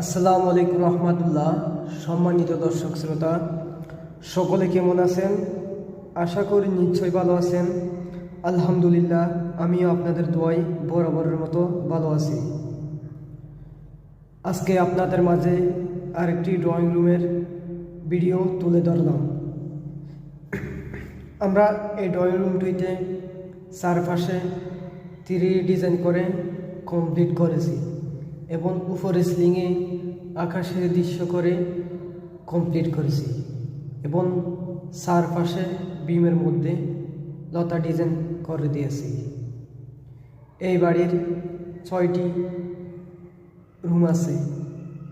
আসসালামু আলাইকুম রহমতুল্লাহ, সম্মানিত দর্শক শ্রোতা, সকলে কেমন আছেন? আশা করি নিশ্চয়ই ভালো আছেন। আলহামদুলিল্লাহ, আমিও আপনাদের দোয়াই বরাবরের মতো ভালো আছি। আজকে আপনাদের মাঝে আরেকটি ড্রয়িং রুমের ভিডিও তুলে ধরলাম। আমরা এই ড্রয়িং রুমটিতে চারপাশে তিরি ডিজাইন করে কমপ্লিট করেছি। এবং উপরে সিলিংয়ে আকাশের দৃশ্য করে কমপ্লিট করেছি এবং চারপাশে বিমের মধ্যে লতা ডিজাইন করে দিয়েছি। এই বাড়ির ছয়টি রুম আছে,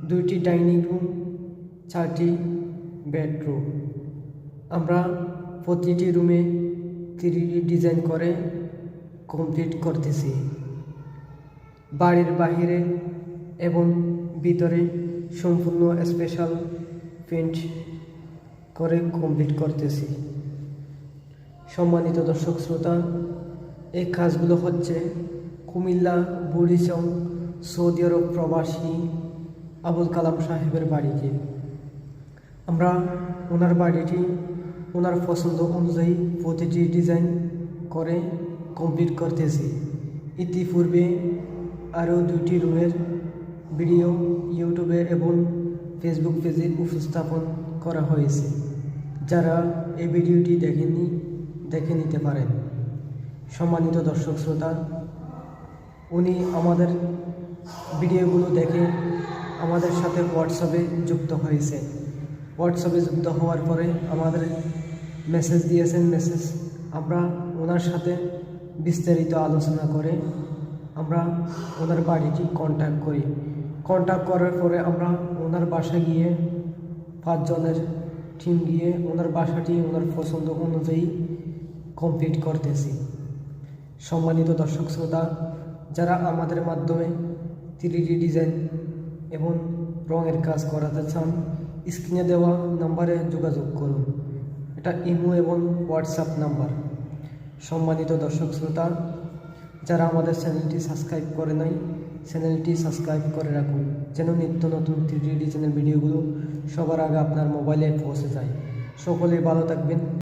দুইটি ডাইনিং রুম চারটি বেডরুম আমরা প্রতিটি রুমে থ্রি ডিজাইন করে কমপ্লিট করতেছি। বাড়ির বাহিরে এবং ভিতরে সম্পূর্ণ স্পেশাল পেন্ট করে কমপ্লিট করতেছি। সম্মানিত দর্শক শ্রোতা, এই কাজগুলো হচ্ছে কুমিল্লা বুড়িচং সৌদি আরব প্রবাসী আবুল কালাম সাহেবের বাড়িতে। আমরা ওনার বাড়িটি, ওনার পছন্দ অনুযায়ী প্রতিটি ডিজাইন করে কমপ্লিট করতেছি। ইতিপূর্বে আরও দুইটি রুমের ভিডিও ইউটিউবে এবং ফেসবুক পেজে উপস্থাপন করা হয়েছে। যারা এই ভিডিওটি দেখেননি দেখে নিতে পারেন। সম্মানিত দর্শক শ্রোতা, উনি আমাদের ভিডিওগুলো দেখে আমাদের সাথে হোয়াটসঅ্যাপে যুক্ত হয়েছে। হোয়াটসঅ্যাপে যুক্ত হওয়ার পরে আমাদের মেসেজ দিয়েছেন, মেসেজ আমরা ওনার সাথে বিস্তারিত আলোচনা করে আমরা ওনার বাড়িটি কন্ট্যাক্ট করি। কন্ট্যাক্ট করার পরে আমরা ওনার বাসায় গিয়ে পাঁচজনের টিম গিয়ে ওনার বাসাটি ওনার পছন্দ অনুযায়ী কমপ্লিট করতেছি। সম্মানিত দর্শক শ্রোতা, যারা আমাদের মাধ্যমে থ্রি ডিজাইন এবং রঙের কাজ করাতে চান স্ক্রিনে দেওয়া নাম্বারে যোগাযোগ করুন। এটা ইমো এবং হোয়াটসঅ্যাপ নাম্বার সম্মানিত দর্শক শ্রোতা যারা আমাদের চ্যানেলটি সাবস্ক্রাইব করে নাই, চ্যানেলটি সাবস্ক্রাইব করে রাখুন, যেন নিত্য নতুন থ্রি ডিজাইনের ভিডিওগুলো সবার আগে আপনার মোবাইলে পৌঁছে যায়। সকলে ভালো থাকবেন।